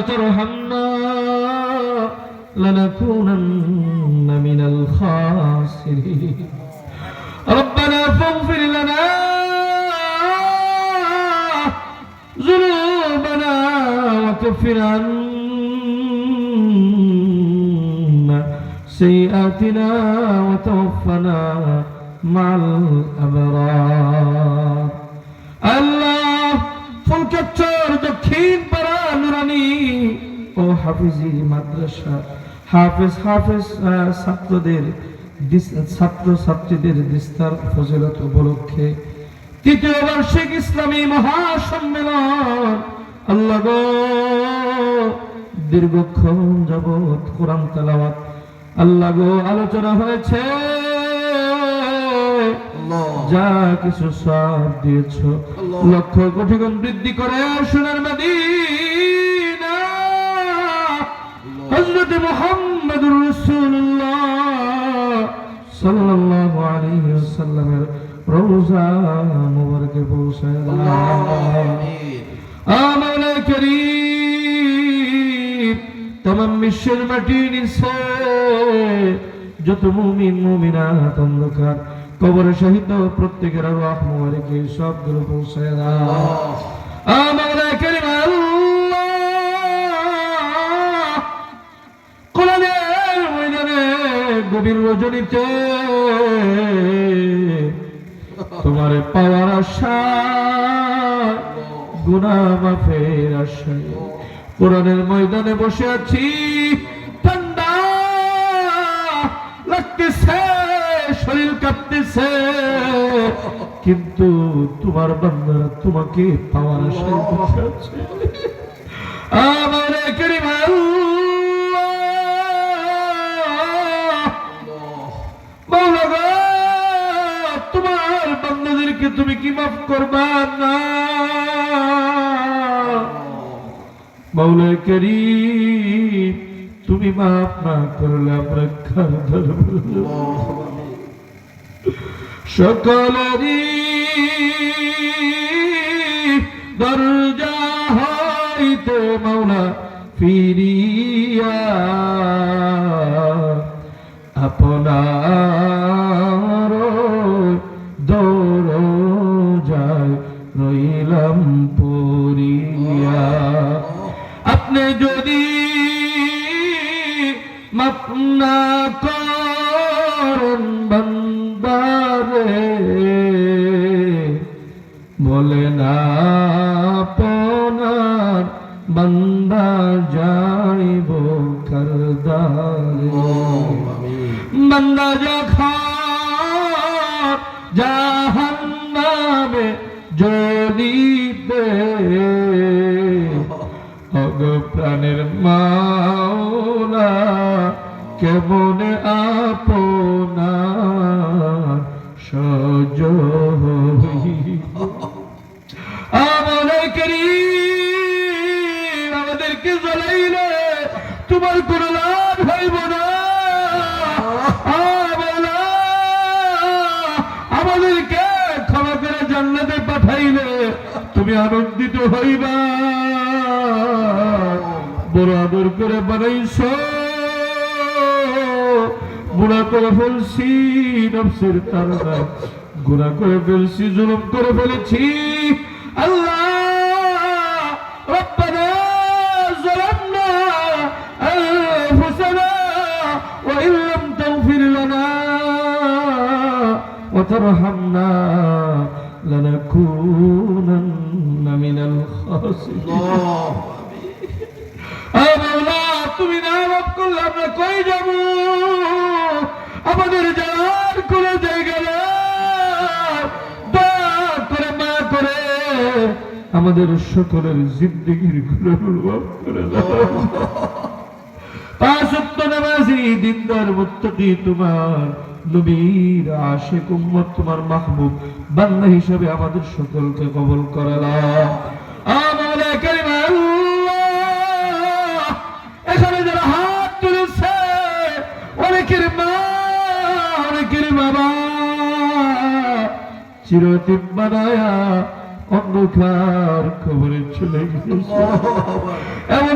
وترحمنا لنكونن من الخاسرين ربنا فاغفر لنا ذنوبنا وكفر عنا سيئاتنا وتوفنا مع الأبرار আল্লাহ ফুলকাচ্চর দক্ষিণ পাড়া নুরানি ও হাফিজি মাদ্রাসা হাফেজ হাফেজ ছাত্রদের ছাত্র ছাত্রীদের দিস্তার ফজিলত উপলক্ষে তৃতীয় বার্ষিক ইসলামী মহাসম্মেলন। আল্লাহ দীর্ঘক্ষণ যাবৎ কোরআন তেলাওয়াত। আল্লাহ গো আলোচনা হয়েছে। যা কিছু সব দিয়েছ। লক্ষ কোটি গুণ বৃদ্ধি করে সোনার মদিনা হযরত মুহাম্মদুর রাসূলুল্লাহ সাল্লাল্লাহু আলাইহি ওয়াসাল্লামের রওজা মুবারকে পৌঁছায় আমানা। করিম তমাম বিশ্বের মাটির নিচে যত মুমিন মুমিনাত অন্ধকার কবরে সহিত প্রত্যেকের রহ মুবারকে সবগুলো পৌঁছায় দাও। আমানা করিম আল্লাহ গভীর রজনীতে তোমার পাওয়ার আশা গুনা মাফের আশায় কোরআনের ময়দানে বসে আছি, ঠান্ডা লাগতেছে, শরীর কাঁপতেছে, কিন্তু তোমার বান্দারা তোমাকে পাওয়ার আশায় বসে আছে। আমার মাওলা বান্দাদেরকে তুমি কি মাফ করবা? না। মাওলা করিম, তুমি মাফ না করলে আমরা কার সকলেরই দরজা হইতে মাওলা ফিরিয়া জ্বলিবে অগ প্রাণের মাওলা কেমনে আপনা সজ তুমি আনন্দিত হইবা বড় আদর করে বানাইছো গুণা করে ফেলছি নফসের তারা গুণা করে ফেলছি জুলুম করে ফেলেছি আল্লাহ ربنا ظلمنا أنفسنا وإن لم تغفر لنا وترحمنا لنكونن من الخاسرين আল্লাহ তুমি করলে আমরা কই যাব? আমাদের করে, মা করে, আমাদের সকলের করে নামাজি, দিনদার তোমার তোমার মাহবুব, বান্দা হিসেবে আমাদের সকলকে কবল আল্লাহ এখানে যারা হাত তুলেছে অনেকের মা অনেকের বাবা। চিরদিন অন্ধকার খবরে চলে গেছে এমন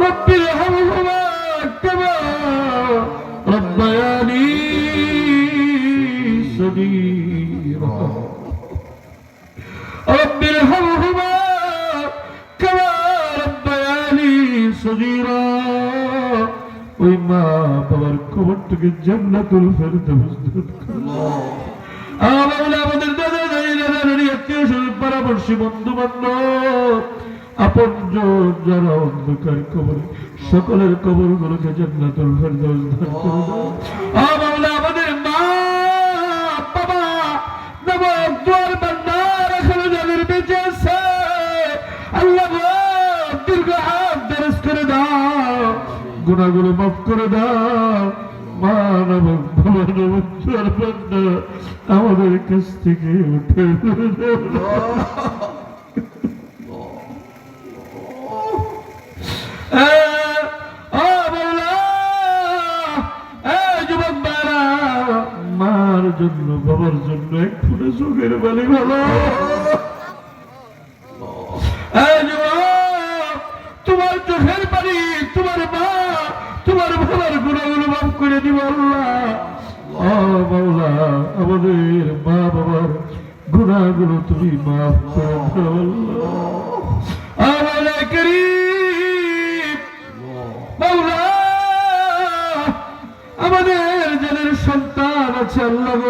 ربي ارحمهما كما ربياني صغيرا ربي ارحمهما كما ربياني صغيرا ওই মা বাবার খবরটাকে জান্নাতুল ফেরদৌস দান করো আমাদের আমাদের দাদা দাদি দাদা দাদি আত্মীয় স্বজন পরামর্শী বন্ধু বান্ধব যারা অন্ধকার কবরে, সকলের কবর গুলোকে ফেরদৌস আমাদের মা, বাবা মাফ করে দাও। মা নবাব দুয়ার বান্দা আমাদের কাছ থেকে উঠে দাও। এ, ও বাংলা, এ যুবক ভাইরা, বাবার জন্য এক ফুটে চোখের বালি ভালো। তোমার চোখের পানি, তোমার মা তোমার বাবার গুণাগুলো মাফ করে দিব আল্লাহ। আমাদের মা বাবার গুণাগুলো তুমি মাফ করে দাও আমাদের আমাদের যাদের সন্তান আছে আল্লাহ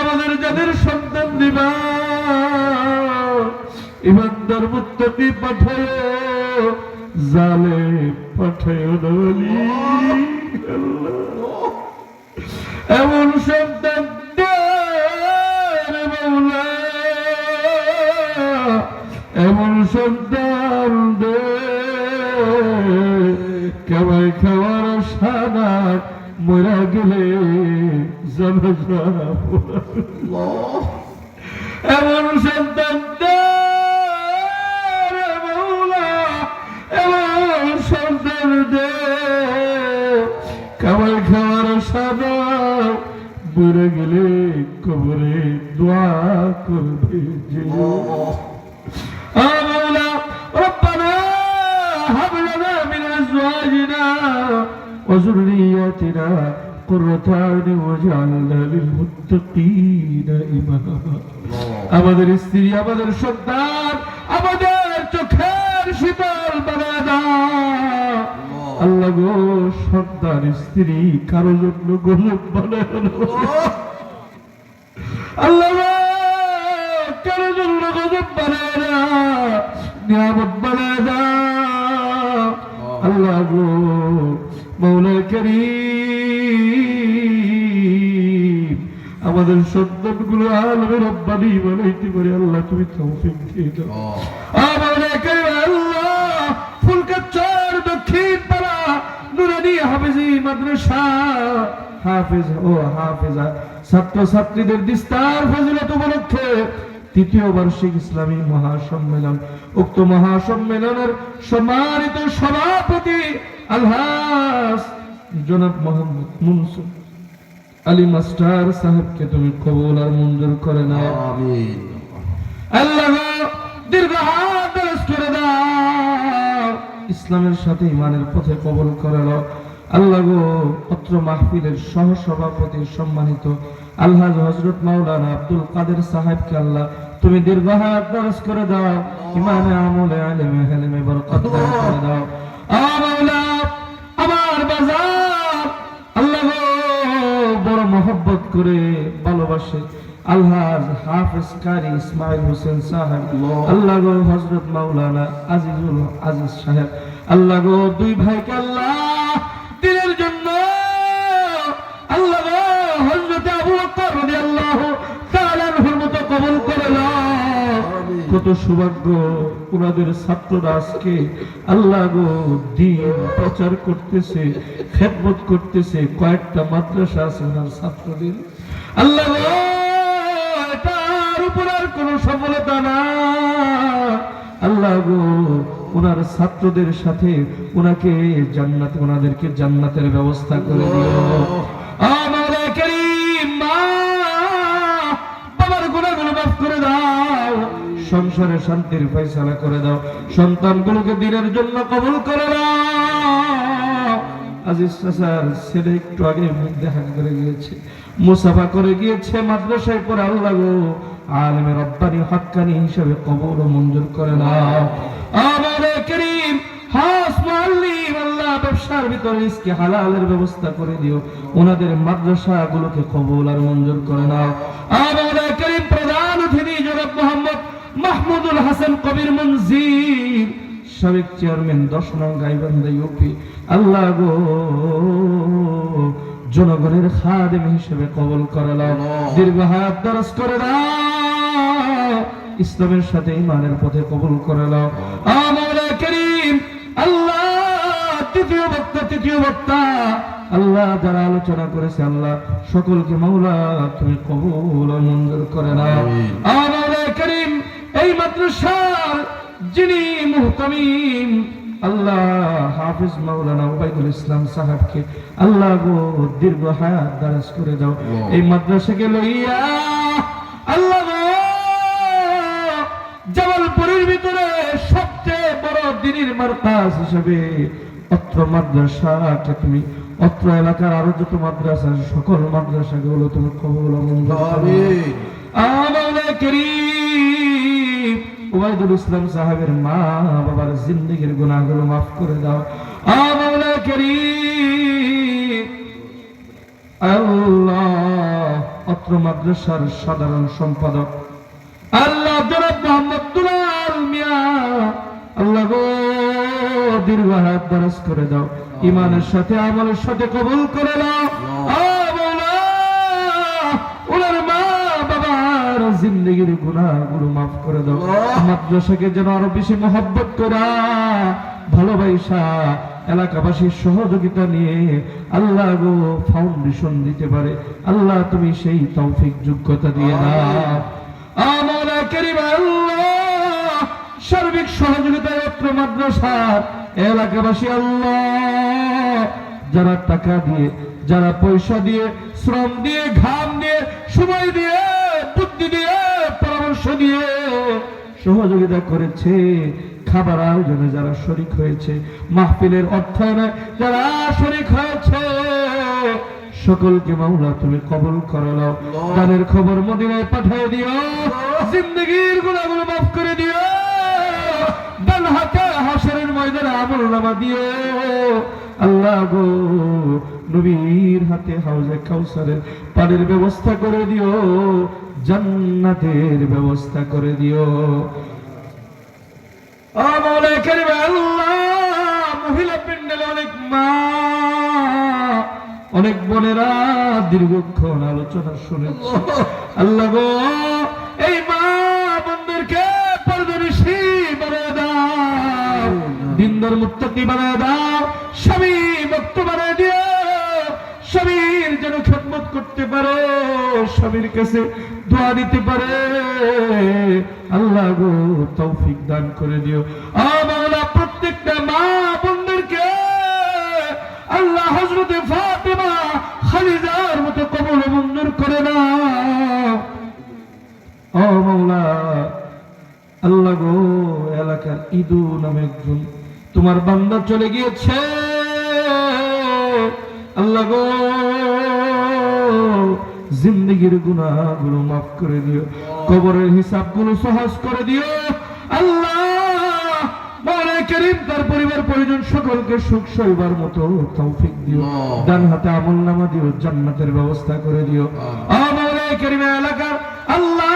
আমাদের যাদের সন্তান দিবা ইমানদার মুত্তাকি পাঠায় জালে পাঠায় এমন সন্তান সন্তান দে কেবাই খাওয়ার সাদা মরা গেলে এমন সন্তান এমন সন্তান দে কামাই খাওয়ার সাদা বুড়ে গেলে কবরে দোয়া করবে যে। أزواجنا وذرياتنا قرة أعين واجعلنا للمتقين إماما আমাদের স্ত্রী আমাদের সন্তান আমাদের চোখের শীতল বানা দাও আল্লাহ গো সন্তান স্ত্রী কারো জন্য গজব বানায় না। আল্লাহ গো, কারো জন্য গজব বানায় না নিয়ামত বানায় দাও গো মৌলা করিম। আমাদের সন্তানগুলো আলমে রব্বানি বানাইতে পারে আল্লাহ তুমি তৌফিক দিয়ে দাও। আল্লাহ ফুলকাচর দক্ষিণ পাড়া নুরানি হাফেজি মাদ্রাসা। হাফেজ ও হাফেজা ছাত্র ছাত্রীদের দিস্তার ফজিলত উপলক্ষে তৃতীয় বার্ষিক ইসলামী মহাসম্মেলন। উক্ত মহাসম্মেলনের সম্মানিত সভাপতি আলহাস জনাব মোহাম্মদ মুনসুর। আলী মাস্টার সাহেবকে তুমি কবুল আর মঞ্জুর করে নাও। আমিন। আল্লাহ দীর্ঘ হাত করে দাও। ইসলামের সাথে ইমানের পথে কবল করে নাও। আল্লাহ গো পত্র মাহফিলের সহ সভাপতি সম্মানিত আল্লাহ হজরত মাওলানা আব্দুল কাদের সাহেবকে আল্লাহ তুমি দীর্ঘ হাত দরজ করে দাও। ইমানে আমলে আলেমে হেলেমে বরকত দান করে দাও। মাওলা আমার বাজার আল্লাহ বড় মহব্বত করে ভালোবাসে। আল্লাহ হাফেজ কারি ইসমাইল হোসেন সাহেব। আল্লাহ। গো হজরত মাওলানা আজিজুল আজিজ সাহেব। আল্লাহ গো দুই ভাইকে আল্লাহ দিনের জন্য আল্লাহ কত সৌভাগ্য ওনাদের ছাত্ররা আজকে আল্লাহ দিন প্রচার করতেছে, খেদমত করতেছে। কয়েকটা মাদ্রাসা আছে ওনার ছাত্রদের। আল্লাহ এটার উপর আর কোনো সফলতা না আল্লাহ ওনার ছাত্রদের সাথে ওনাকে জান্নাত, ওনাদেরকে জান্নাতের ব্যবস্থা করে দিও। সংসারে শান্তির ফয়সালা করে দাও। সন্তানগুলোকে দিনের জন্য কবুল করে ব্যবসার ভিতরে হালালের ব্যবস্থা করে দিও। ওনাদের মাদ্রাসা গুলোকে কবুল আর মঞ্জুর করে নাও। আমার মাহমুদুল হাসান কবির মনজির সাবেক চেয়ারম্যান দশ নং গাইবান্ধা ইউপি। আল্লাহ গো জনগণের খাদেম হিসেবে কবল করে নাও দীর্ঘ হায়াত দরস করে দাও। ইসলামের সাথে ইমানের পথে কবুল করে নাও আমার করিম আল্লাহ তৃতীয় বক্তা তৃতীয় বক্তা। আল্লাহ যারা আলোচনা করেছে আল্লাহ সকলকে মাওলা তুমি কবুল মঞ্জুর করে নাও আমার করিম এই মাদ্রাসার যিনি মুহতামিম আল্লাহ হাফিজ মাওলানা ওবাইদুল ইসলাম সাহেবকে আল্লাহ গো দীর্ঘ হায়াত দারাজ করে দাও। এই মাদ্রাসাকে লইয়া আল্লাহ গো জামালপুরের ভিতরে সবচেয়ে বড় দিনের মার্কাজ হিসেবে অত্র মাদ্রাসাকে তুমি অত্র এলাকার আরও যত মাদ্রাসা সকল মাদ্রাসাগুলো তুমি কবুল। আমাদের করিম। ওবাইদুল ইসলাম সাহেবের মা বাবার জিন্দগির গুনাহগুলো মাফ করে দাও। করিম। আল্লাহ অত্র মাদ্রাসার সাধারণ সম্পাদক। আল্লাহ জনাব মোহাম্মদ দুলাল মিয়া। আল্লাহ গো দীর্ঘ হায়াত দারাজ করে দাও। ইমানের সাথে আমলের সাথে কবুল করে দাও জিন্দগির গুনাহগুলো মাফ করে দাও। মাদ্রাসাকে যেন আরও বেশি মহব্বত করা ভালোবাসা এলাকাবাসীর সহযোগিতা নিয়ে আল্লাহ গো ফাউন্ডেশন দিতে পারে। আল্লাহ তুমি সেই তৌফিক যোগ্যতা দিয়ে দাও। আমার করিম আল্লাহ সার্বিক সহযোগিতায় অত্র মাদ্রাসার এলাকাবাসী আল্লাহ যারা টাকা দিয়ে যারা পয়সা দিয়ে শ্রম দিয়ে ঘাম দিয়ে সময় দিয়ে বুদ্ধি দিয়ে পরামর্শ দিয়ে সহযোগিতা করেছে। খাবার আয়োজনে যারা শরিক হয়েছে মাহফিলের অর্থায়নে যারা শরিক হয়েছে সকলকে মাওলা তুমি কবল করে নাও। গানের খবর মদিনায় পাঠিয়ে দিও জিন্দগির গুণাগুলো মাফ করে দিও। ডান হাতে হাসরের ময়দানে আমল নামা দিও। আল্লাহ গো নবীর হাতে হাউজে কাউসারের পানির ব্যবস্থা করে দিও। জান্নাতের ব্যবস্থা করে দিও। অনেক বোনেরা দীর্ঘক্ষণ আলোচনা শুনেছে। আল্লাহ এই মা বোনদেরকে পরদর্শী বানিয়ে দাও, দিনদার মুত্তাকি বানিয়ে দাও, স্বামী ভক্ত বানিয়ে দিও। স্বামীর যেন খেদমত করতে পারে, স্বামীর কাছে দোয়া দিতে পারে। আল্লাহ গো, তৌফিক দান করে দিও। আমার প্রত্যেকটা মা বোনদেরকে আল্লাহ হজরতে ফাতেমা খালিজার মতো কবল মঞ্জুর করে না ও আল্লাহ গো, এলাকার ইদু নামে একজন, তোমার বান্দা চলে গিয়েছে। আল্লাহ গো জিন্দগির গুনাহগুলো মাফ করে দিও কবরের হিসাবগুলো সহজ করে দিও। আল্লাহ করিম তার পরিবার পরিজন সকলকে সুখ সইবার মতো তৌফিক দিও। ডান হাতে আমল নামা দিও জান্নাতের ব্যবস্থা করে দিও। করিম এলাকার আল্লাহ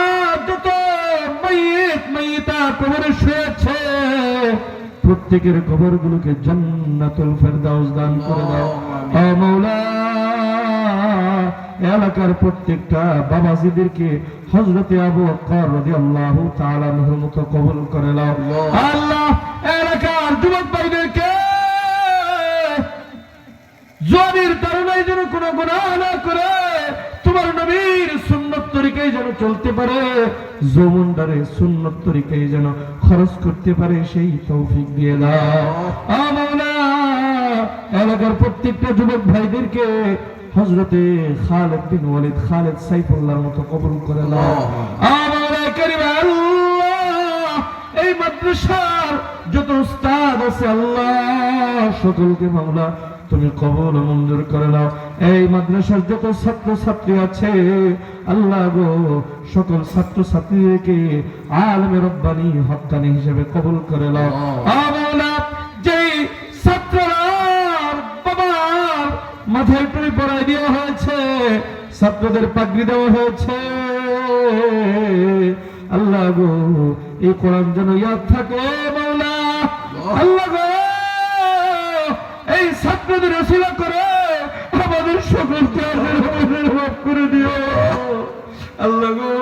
যত মাইয়িত মাইয়িতা কবরে শুয়েছে প্রত্যেকের কবর গুলোকে জান্নাতুল ফেরদাউস দান করে দাও। ও এলাকার প্রত্যেকটা বাবাজিদেরকে হজরতে আবু আনহুর মতো কবুল করে নাও। আল্লাহ। এলাকার যুবক ভাইদেরকে তরুণাই যেন কোনো গুনাহ না করে তোমার নবীর সুন্নত তরিকায় যেন চলতে পারে যৌবনদারে সুন্নত তরিকায় যেন খরচ করতে পারে সেই তৌফিক দিয়ে দাও। আমরা এলাকার প্রত্যেকটা যুবক ভাইদেরকে হজরতে খালেদ বিন ওয়ালিদ খালেদ সাইফুল্লাহর মতো কবুল করে নাও। এই মাদ্রাসার যত উস্তাদ আছে আল্লাহ সকলকে মাওলা তুমি কবল মঞ্জুর করে নাও। এই মাদ্রাসার যত ছাত্র ছাত্রী আছে আল্লাহ গো সকল ছাত্র ছাত্রীদেরকে আলমে রব্বানি হক্কানি হিসেবে কবুল করে নাও। মাথায় টুপি পরাই দেওয়া হয়েছে, ছাত্রদের পাগড়ি দেওয়া হয়েছে। আল্লাহ গো, এই কোরআন যেন ইয়াদ থাকে আল্লাহ গো, এই ছাত্রদের ওসিলা করে আমাদের সকলকে মাফ করে দিও। আল্লাহ গো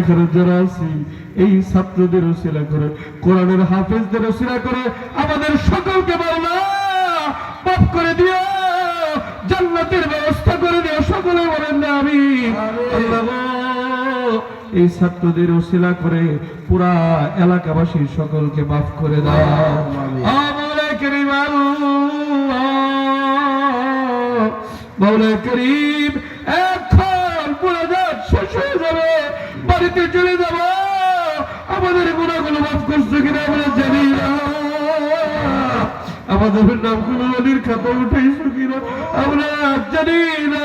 এখানে যারা আছি, এই ছাত্রদের করে, কোরআনের হাফেজদের করে আমাদের সকলকে মাওলা মাফ করে দিও। জান্নাতের ব্যবস্থা করে দিও, সকলে বলেন না আমি এই ছাত্রদের ওসিলা করে পুরা এলাকাবাসী সকলকে মাফ করে দাও। মৌলা এখন পুরো শেষ হয়ে যাবে, বাড়িতে চলে যাব। আমাদের গুণাগুলো মাফ করছ কিনা আমরা জানি না আমাদের নামগুলো নদীর খাতা উঠেছো কিনা? আমরা জানি না।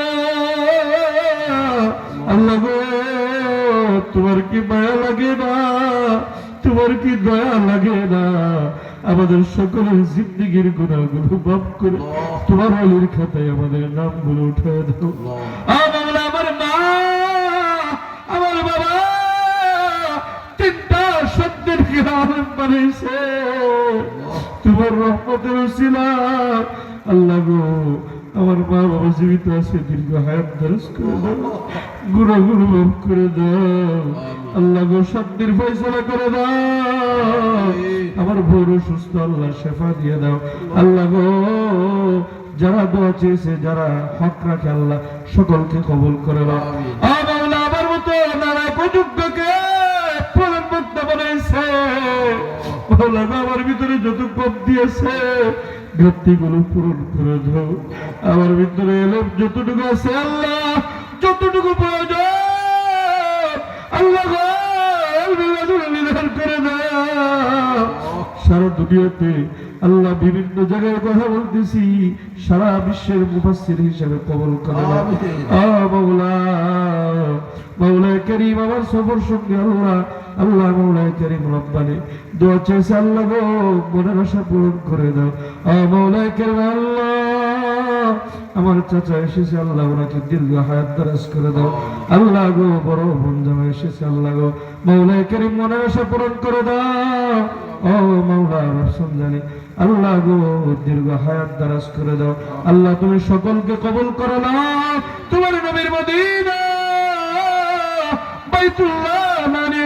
তোমার কি মায়া লাগে না? তোমার কি দয়া লাগে না? আমাদের সকলের জিন্দিগির গুণাগুলো মাফ করে তোমার আলীর খাতায় আমাদের নামগুলো উঠে দাও। আমার আমার মা, আমার বাবা, তিনটা সত্যের কি আলম বানিয়েছে। তোমার রহমতের উসিলা আল্লাহ গো আমার মা বাবা জীবিত আছে দীর্ঘ হায়াত দরস করে দাও। গুণাগুলো মাফ করে দাও। আল্লাহ গো শান্তির ফয়সলা করে দাও। আমার বড় সুস্থ আল্লাহ শেফা দিয়ে দাও। আল্লাহ গো যারা দোয়া চেয়েছে যারা হক রাখে আল্লাহ সকলকে কবুল করে দাও। আমার আমার মতো নানা প্রযুক্তকে মাওলা আমার ভিতরে যত কম দিয়েছে ঘাটতিগুলো পূরণ করে দাও আমার ভিতরে এলম যতটুকু আছে আল্লাহ যতটুকু প্রয়োজন আল্লাহ করে দাও সারা দুনিয়াতে আল্লাহ বিভিন্ন জায়গায় কথা বলতেছি সারা বিশ্বের মুফাসির হিসেবে কবল মাওলা মাওলা করিম আমার সফর সঙ্গে আল্লাহ আল্লাহ মৌলায় করিম রব্বানি দোয়া চাইছে আল্লাহ গো মনের আশা পূরণ করে দাও। করিম আল্লাহ। আমার চাচা এসেছে, আল্লাহ ওনাকে দীর্ঘ হায়াত দারাজ করে দাও। আল্লাহ গো, বড় বোন জামা এসেছে, আল্লাহ গো। মাওলা করিম মনের আশা পূরণ করে দাও। ও মাওলা রসম জানি। আল্লাহ গো, দীর্ঘ হায়াত দারাজ করে দাও। আল্লাহ, তুমি সকলকে কবুল করে নাও। তোমার নবীর মদিনা, বাইতুল্লাহ। মানে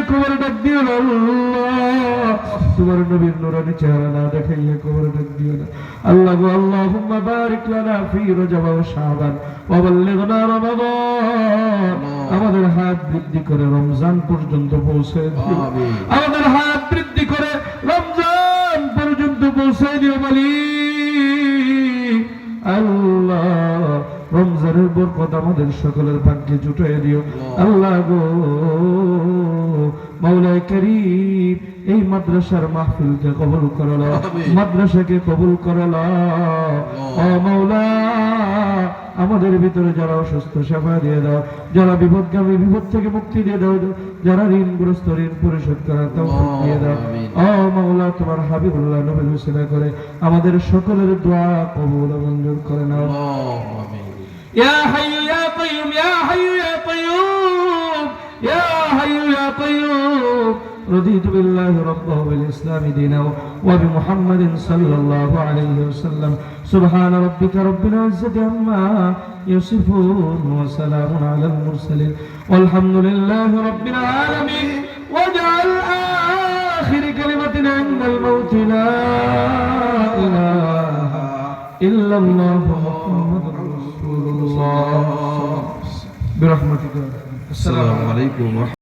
কবর ডাক দিও না আল্লাহ। তোমার নবীর নুরানি চেহারা না দেখাইয়া কবর ডাক দিও না। আল্লাহ গো আল্লাহুম্মা বারিক লানা ফি রজব ওয়া শাবান। ওয়া বাল্লিগনা রমাদান আমাদের হাত বৃদ্ধি করে রমজান পর্যন্ত পৌঁছে দিও। আমাদের হাত বৃদ্ধি করে রমজান পর্যন্ত পৌঁছে দিও মালিক। আল্লাহ। কোরআনের বরকত আমাদের সকলের ভাগ্যে জুটাই দিও। আল্লাহ। গো মাওলায় করিম এই মাদ্রাসার মাহফিলকে কবুল করলা মাদ্রাসাকে কবুল করলা। ও মাওলা আমাদের ভিতরে যারা অসুস্থ সেবা দিয়ে দাও। যারা বিপদগামী বিপদ থেকে মুক্তি দিয়ে দাও। যারা ঋণগ্রস্ত ঋণ পরিশোধ করার তাও দিয়ে দাও। ও মাওলা তোমার হাবিবুল্লাহ নবী হোসেনা করে আমাদের সকলের দোয়া কবুল মঞ্জুর করে নাও। আমিন। آمين يا حي يا قيوم يا حي يا قيوم يا حي يا قيوم رضيت بالله ربا وبالإسلام دينا وبمحمد صلى الله عليه وسلم سبحان ربك رب العزة عما يصفون وسلام على المرسلين والحمد لله رب العالمين واجعل آخر كلمة عند الموت لا إله إلا الله محمد رسول الله. برحمتك السلام عليكم ورحمة